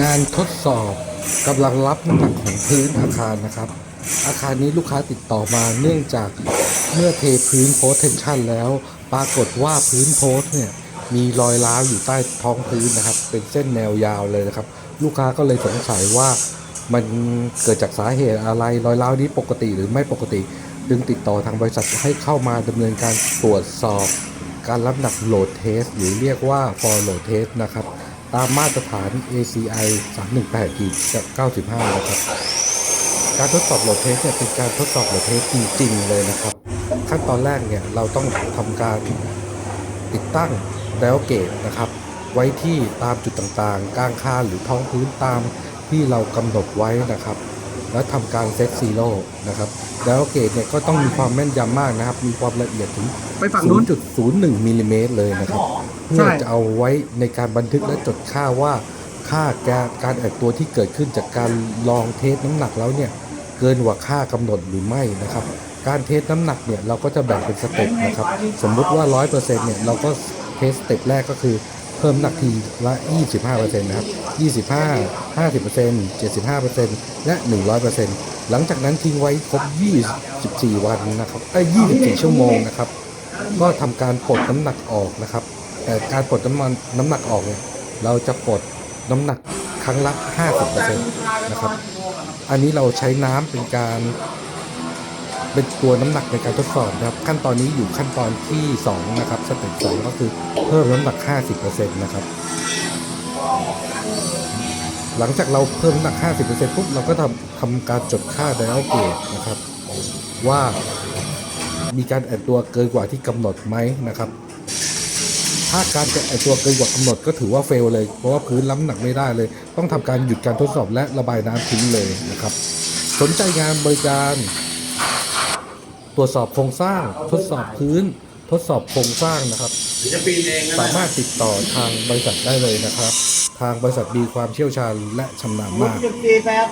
งานทดสอบกำลังรับน้ำหนักของพื้นอาคารนะครับ อาคารนี้ลูกค้าติดต่อมาเนื่องจากเมื่อเทพื้นโพสเทนชันแล้ว ปรากฏว่าพื้นโพสเนี่ยมีรอยร้าวอยู่ใต้ท้องพื้นนะครับ เป็นเส้นแนวยาวเลยนะครับ ลูกค้าก็เลยสงสัยว่ามันเกิดจากสาเหตุอะไรรอยร้าวนี้ปกติหรือไม่ปกติ จึงติดต่อทางบริษัทให้เข้ามาดำเนินการตรวจสอบ การรับหนักโหลดเทส หรือเรียกว่า for load test นะครับ ตามมาตรฐาน ACI 318-95 นะครับ การทดสอบโหลดเทสเนี่ยเป็นการทดสอบโหลดเทสจริงๆเลยนะครับ ขั้นตอนแรกเนี่ยเราต้องทำการติดตั้งแล้วเกตนะครับ ไว้ที่ตามจุดต่างๆ กลางคานหรือท้องพื้นตามที่เรากำหนดไว้นะครับ แล้วทำการเซตซีโร่นะครับแล้วเกตเนี่ยก็ต้องมีความแม่นยำมากนะครับ มีความละเอียดถึง ไปฝั่งนู้น 0.01มิลลิเมตรเลยนะครับเพื่อจะเอาไว้ในการบันทึกและจดค่าว่าค่าการการแอดตัวที่เกิดขึ้นจากการลองเทสน้ำหนักแล้วเนี่ยเกินกว่าค่ากำหนดหรือไม่นะครับ การเทสน้ำหนักเนี่ยเราก็จะแบ่งเป็นสเต็ปนะครับ สมมุติว่า 100%เนี่ยเราก็เทสสเต็ปแรกก็คือเพิ่มหนักทีละ 25%นะครับ 25 50% 75%และ 100%หลังจากนั้นทิ้งไว้ครบ 24 วันนะครับเอ้24 ชั่วโมงนะครับ ก็ทำการปลดน้ำหนักออกนะครับ แต่การปลดน้ำมันน้ำหนักออกเนี่ย เราจะปลดน้ำหนักครั้งละ 50%นะครับ อันนี้เราใช้น้ำเป็นการ เป็นตัวน้ำหนักในการทดสอบนะครับ ขั้นตอนนี้อยู่ขั้นตอนที่2นะครับสเต็ปสองก็คือเพิ่มน้ำหนัก 50%นะครับ หลังจากเราเพิ่มน้ำหนัก 50%ปุ๊บเราก็ทำทำการจดค่าไดอัลเกตนะครับ ว่ามีการแอดตัวเกินกว่าที่กำหนดไหมนะครับ ถ้าการจะแอดตัวเกินกว่ากำหนดก็ถือว่าเฟลเลย เพราะว่าพื้นล้ำหนักไม่ได้เลย ต้องทำการหยุดการทดสอบและระบายน้ำทิ้งเลยนะครับ สนใจงานบริการ ตรวจสอบโครงสร้างทดสอบพื้น ทดสอบโครงสร้างนะครับ จะปีนเองนะสามารถติดต่อทางบริษัทได้เลยนะครับ ทางบริษัทมีความเชี่ยวชาญและชำนาญมาก จุดปีแป๊บ